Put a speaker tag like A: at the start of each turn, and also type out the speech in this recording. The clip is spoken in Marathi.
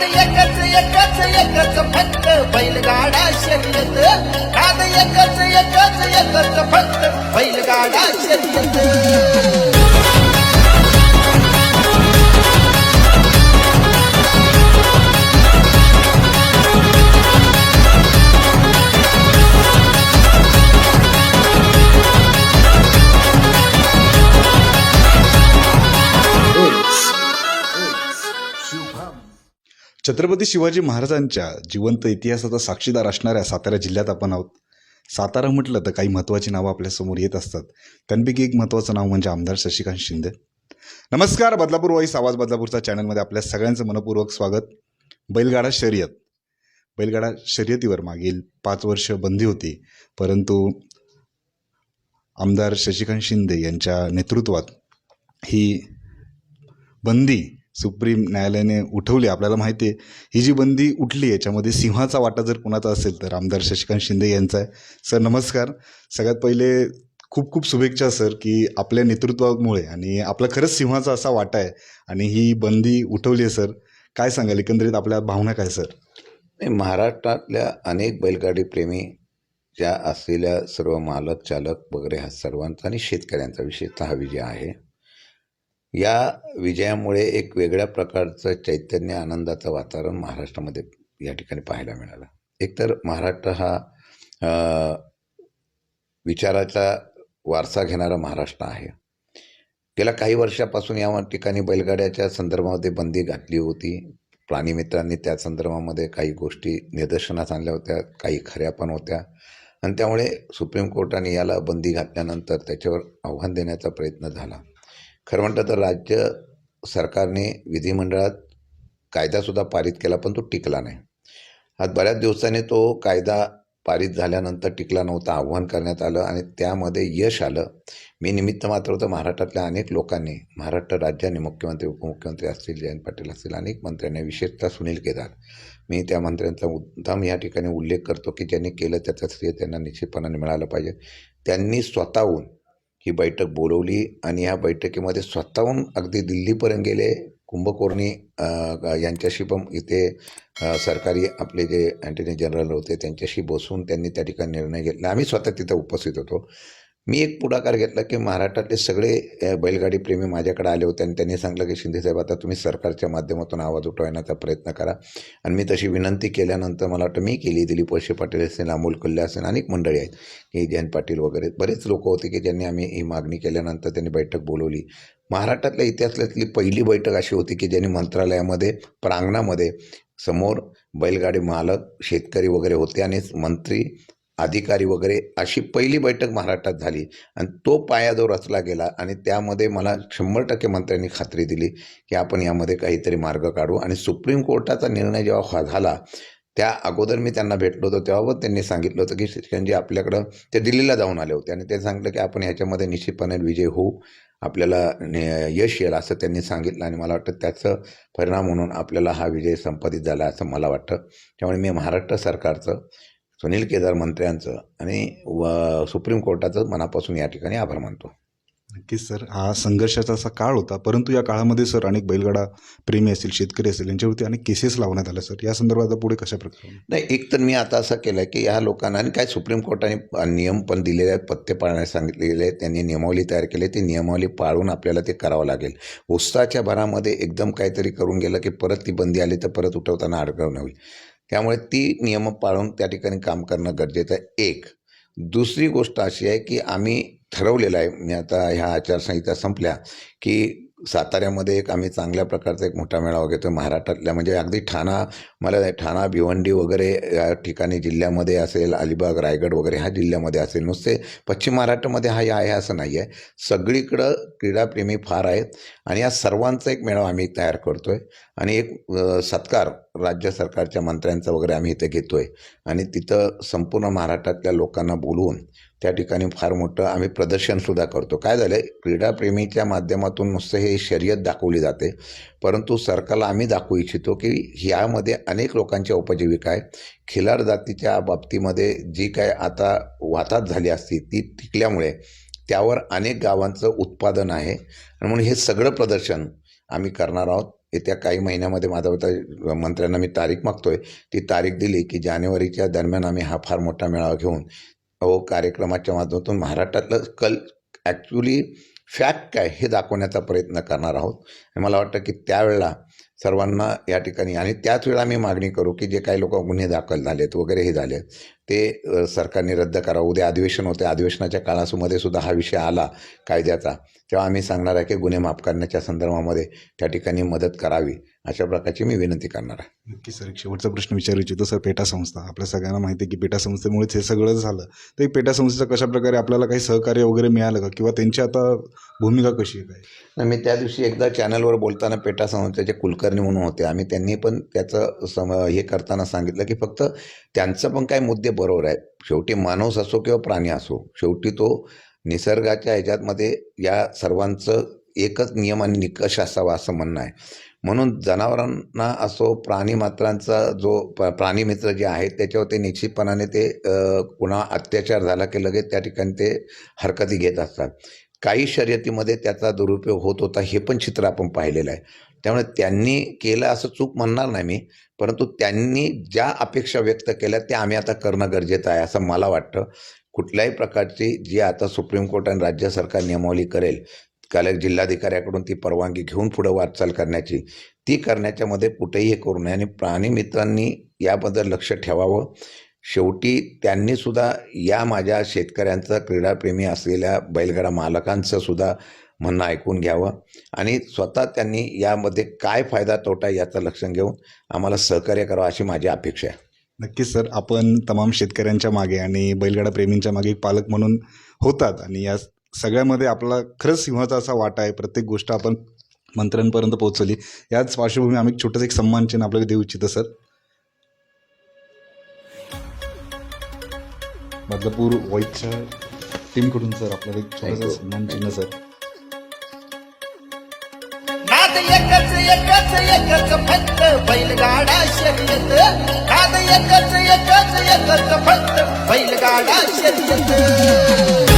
A: नाद एकच एकच एकच फक्त बैलगाडा शर्यत नाद एकच एकच एकच फक्त बैलगाडा शर्यत
B: छत्रपती शिवाजी महाराजांच्या जिवंत इतिहासाचा साक्षीदार असणाऱ्या सातारा जिल्ह्यात आपण आहोत. सातारा म्हटलं तर काही महत्त्वाची नावं आपल्यासमोर येत असतात. त्यांपैकी एक महत्त्वाचं नाव म्हणजे आमदार शशिकांत शिंदे. नमस्कार बदलापूर वाईस आवाज बदलापूरच्या चॅनलमध्ये आपल्या सगळ्यांचं मनपूर्वक स्वागत. बैलगाडा शर्यत. बैलगाडा शर्यतीवर मागील पाच वर्ष बंदी होती. परंतु आमदार शशिकांत शिंदे यांच्या नेतृत्वात ही बंदी सुप्रीम न्यायालयाने उठवली. आपल्याला माहिती आहे ही जी बंदी उठली याच्यामध्ये सिंहाचा वाटा जर कुणाचा असेल तर आमदार शशिकांत शिंदे यांचा आहे. सर नमस्कार. सगळ्यात पहिले खूप खूप शुभेच्छा सर की आपल्या नेतृत्वामुळे आणि आपला खरंच सिंहाचा असा वाटा आहे आणि ही बंदी उठवली आहे सर. काय सांगाल? एकंदरीत आपल्या भावना काय सर?
C: नाही महाराष्ट्रातल्या अनेक बैलगाडी प्रेमी ज्या असलेल्या सर्व मालक चालक वगैरे हा सर्वांचा आणि शेतकऱ्यांचा विशेषतः हा विजय आहे. या विजयामुळे एक वेगळ्या प्रकारचं चैतन्य आनंदाचं वातावरण महाराष्ट्रामध्ये या ठिकाणी पाहायला मिळालं. एकतर महाराष्ट्र हा विचाराचा वारसा घेणारा महाराष्ट्र आहे. गेल्या काही वर्षापासून या ठिकाणी बैलगाड्याच्या संदर्भामध्ये बंदी घातली होती. प्राणीमित्रांनी त्या संदर्भामध्ये काही गोष्टी निदर्शनास आणल्या होत्या काही खऱ्या पण होत्या. आणि त्यामुळे सुप्रीम कोर्टाने याला बंदी घातल्यानंतर त्याच्यावर आव्हान देण्याचा प्रयत्न झाला. खरं म्हटलं तर राज्य सरकारने विधिमंडळात कायदासुद्धा पारित केला पण तो टिकला नाही. आज बऱ्याच दिवसांनी तो कायदा पारित झाल्यानंतर टिकला नव्हता आव्हान करण्यात आलं आणि त्यामध्ये यश आलं. मी निमित्त मात्र होतं महाराष्ट्रातल्या अनेक लोकांनी महाराष्ट्र राज्याने मुख्यमंत्री उपमुख्यमंत्री असतील जयंत पाटील असतील अनेक मंत्र्यांनी विशेषतः सुनील केदार. मी त्या मंत्र्यांचा मुद्दाम या ठिकाणी उल्लेख करतो की ज्यांनी केलं त्याचं श्रेय त्यांना निश्चितपणाने मिळालं पाहिजे. त्यांनी स्वतःहून ही बैठक बोलवली आणि या बैठकीमध्ये स्वतःहून अगदी दिल्लीपर्यंत गेले. कुंभकोर्णी यांच्याशी पण इथे सरकारी आपले जे अँटनी जनरल होते त्यांच्याशी बसून त्यांनी त्या ठिकाणी निर्णय घेतला. आम्ही स्वतः तिथं उपस्थित होतो. मी एक पुढाकार घेतला की महाराष्ट्रातले सगळे बैलगाडी प्रेमी माझ्याकडे आले होते आणि त्यांनी सांगलं की शिंदेसाहेब आता तुम्ही सरकारच्या माध्यमातून आवाज उठवण्याचा प्रयत्न करा. आणि मी तशी विनंती केल्यानंतर मला वाटतं मी केली. दिलीप वळसे पाटील असेल अमोल कल्ले असेल अनेक मंडळी आहेत की जयंत पाटील वगैरे. बरेच लोक होते की ज्यांनी आम्ही ही मागणी केल्यानंतर त्यांनी बैठक बोलवली. महाराष्ट्रातल्या इतिहासातली पहिली बैठक अशी होती की ज्यांनी मंत्रालयामध्ये प्रांगणामध्ये समोर बैलगाडी मालक शेतकरी वगैरे होते आणि मंत्री अधिकारी वगैरे अशी पहिली बैठक महाराष्ट्रात झाली. आणि तो पाया जो रचला गेला आणि त्यामध्ये मला शंभर टक्के मंत्र्यांनी खात्री दिली की आपण यामध्ये काहीतरी मार्ग काढू. आणि सुप्रीम कोर्टाचा निर्णय जेव्हा झाला त्या अगोदर मी त्यांना भेटलो होतो तेव्हा त्यांनी सांगितलं होतं की शिक्षणजी आपल्याकडं ते दिल्लीला जाऊन आले होते. आणि ते सांगितलं की आपण ह्याच्यामध्ये निश्चितपणे विजय होऊ आपल्याला ने- यश येईल असं त्यांनी सांगितलं. आणि मला वाटतं त्याचं परिणाम म्हणून आपल्याला हा विजय संपादित झाला असं मला वाटतं. त्यामुळे मी महाराष्ट्र सरकारचं सुनील केदार मंत्र्यांचं आणि व सुप्रीम कोर्टाचं मनापासून या ठिकाणी आभार मानतो.
B: नक्कीच सर. हा संघर्षाचा असा काळ होता परंतु या काळामध्ये सर अनेक बैलगाडा प्रेमी असतील शेतकरी असतील यांच्यावरती अनेक केसेस लावण्यात आल्या सर. या संदर्भात पुढे कशा प्रकारे?
C: नाही एक तर मी आता असं केलं की ह्या लोकांना आणि काय सुप्रीम कोर्टाने नियम पण दिलेले आहेत पत्ते पाळण्यास सांगितलेले आहेत त्यांनी नियमावली तयार केली ती नियमावली पाळून आपल्याला ते करावं लागेल. उत्साहाच्या भरामध्ये एकदम काहीतरी करून गेलं की परत ती बंदी आली तर परत उठवताना अडकवणं होईल. त्यामुळे ती नियम पाळून त्या ठिकाणी काम करणं गरजेचं आहे. एक दुसरी गोष्ट अशी आहे की आम्ही ठरवलेलं आहे मी आता ह्या आचारसंहिता संपल्या की साताऱ्यामध्ये एक आम्ही चांगल्या प्रकारचा एक मोठा मेळावा घेतो महाराष्ट्रातल्या म्हणजे अगदी ठाणा मला ठाणा भिवंडी वगैरे या ठिकाणी जिल्ह्यामध्ये असेल अलिबाग रायगड वगैरे ह्या जिल्ह्यामध्ये असेल नुसते पश्चिम महाराष्ट्रामध्ये हा आहे असं नाही आहे. सगळीकडं क्रीडाप्रेमी फार आहेत. आणि या सर्वांचा एक मेळावा आम्ही तयार करतो आहे आणि एक सत्कार राज्य सरकारच्या मंत्र्यांचा वगैरे आम्ही इथे घेतो आहे आणि तिथं संपूर्ण महाराष्ट्रातल्या लोकांना बोलवून त्या ठिकाणी फार मोठं आम्ही प्रदर्शनसुद्धा करतो. काय झालं आहे क्रीडाप्रेमीच्या माध्यमातून नुसतं हे शर्यत दाखवली जाते. परंतु सरकारला आम्ही दाखवू इच्छितो की ह्यामध्ये अनेक लोकांची उपजीविका आहे खिलार जातीच्या बाबतीमध्ये जी काय आता वातात झाली असती ती टिकल्यामुळे त्यावर अनेक गावांचं उत्पादन आहे. आणि म्हणून हे सगळं प्रदर्शन आम्ही करणार आहोत. येत्या काही महिन्यामध्ये माझा मंत्र्यांना मी तारीख मागतोय. ती तारीख दिली की जानेवारीच्या दरम्यान आम्ही हा फार मोठा मेळावा घेऊन अहो कार्यक्रमाच्या माध्यमातून महाराष्ट्रातलं कल ॲक्च्युली फॅक्ट काय हे दाखवण्याचा प्रयत्न करणार आहोत. आणि मला वाटतं की त्यावेळेला सर्वांना या ठिकाणी आणि त्याच वेळा मी मागणी करू की जे काही लोक गुन्हे दाखल झालेत वगैरे हे झाले ते सरकारने रद्द करा उद्या अधिवेशन होते. अधिवेशनाच्या काळामध्ये सुद्धा हा विषय आला कायद्याचा. तेव्हा आम्ही सांगणार आहे की गुन्हे माफ करण्याच्या संदर्भामध्ये त्या ठिकाणी मदत करावी. अशा प्रकारची मी विनंती करणार आहे.
B: नक्की सर. एक शेवटचा प्रश्न विचारू इच्छितो सर. पेटा संस्था. आपल्या सगळ्यांना माहिती आहे की पेटा संस्थेमुळेच हे सगळं झालं. तर पेटा संस्थेचं कशा प्रकारे आपल्याला काही सहकार्य वगैरे मिळालं का? किंवा त्यांची आता भूमिका कशी आहे काय?
C: मी त्या दिवशी एकदा चॅनलवर बोलताना पेटा संस्थेचे कुलकर्णी म्हणून होते. आम्ही त्यांनी पण त्याचं सम हे करताना सांगितलं की फक्त त्यांचं पण काही मुद्दे बरोबर आहे. शेवटी माणूस असो किंवा प्राणी असो शेवटी तो निसर्गाच्या ह्याच्यातमध्ये या सर्वांचं एकच नियम आणि निकष असावा असं म्हणणं आहे. म्हणून जनावरांना असो प्राणी मात्रांचा जो प जे आहेत त्याच्यावर ते निश्चितपणाने ते पुन्हा कुणा अत्याचार झाला की लगेच त्या ठिकाणी ते हरकती घेत असतात. काही शर्यतीमध्ये त्याचा दुरुपयोग होत होता हे पण चित्र आपण पाहिलेलं आहे. त्यामुळे त्यांनी केलं असं चूक म्हणणार नाही मी परंतु त्यांनी ज्या अपेक्षा व्यक्त केल्या त्या आम्ही आता करणं गरजेचं आहे असं मला वाटतं. कुठल्याही प्रकारची जी आता सुप्रीम कोर्ट आणि राज्य सरकार नियमावली करेल काल जिल्हाधिकाऱ्याकडून ती परवानगी घेऊन पुढं वाटचाल करण्याची ती करण्याच्यामध्ये कुठेही हे करू नये. आणि प्राणीमित्रांनी याबद्दल लक्ष ठेवावं. शेवटी त्यांनीसुद्धा या माझ्या शेतकऱ्यांचं क्रीडाप्रेमी असलेल्या बैलगाडा मालकांचं सुद्धा म्हणणं ऐकून घ्यावं. आणि स्वतः त्यांनी यामध्ये काय फायदा तोटा याचं लक्ष घेऊन आम्हाला सहकार्य करावं अशी माझी अपेक्षा आहे.
B: नक्कीच सर. आपण तमाम शेतकऱ्यांच्या मागे आणि बैलगाडा प्रेमींच्या मागे एक पालक म्हणून होतात आणि या सगळ्यामध्ये आपला खरंच सिंहाचा असा वाटा आहे. प्रत्येक गोष्ट आपण मंत्र्यांपर्यंत पोहोचवली. याच पार्श्वभूमी आम्ही छोटंसं एक सन्मान चिन्ह आपल्याला देऊ इच्छितो सर. बदलापूर वाईटच्या टीमकडून सर आपल्याला एक छोटंसं. सन्मान चिन्ह सर.
A: नाद एकच एकच एकच फक्त बैलगाडा शर्यत नाद एकच एकच एकच फक्त बैलगाडा शर्यत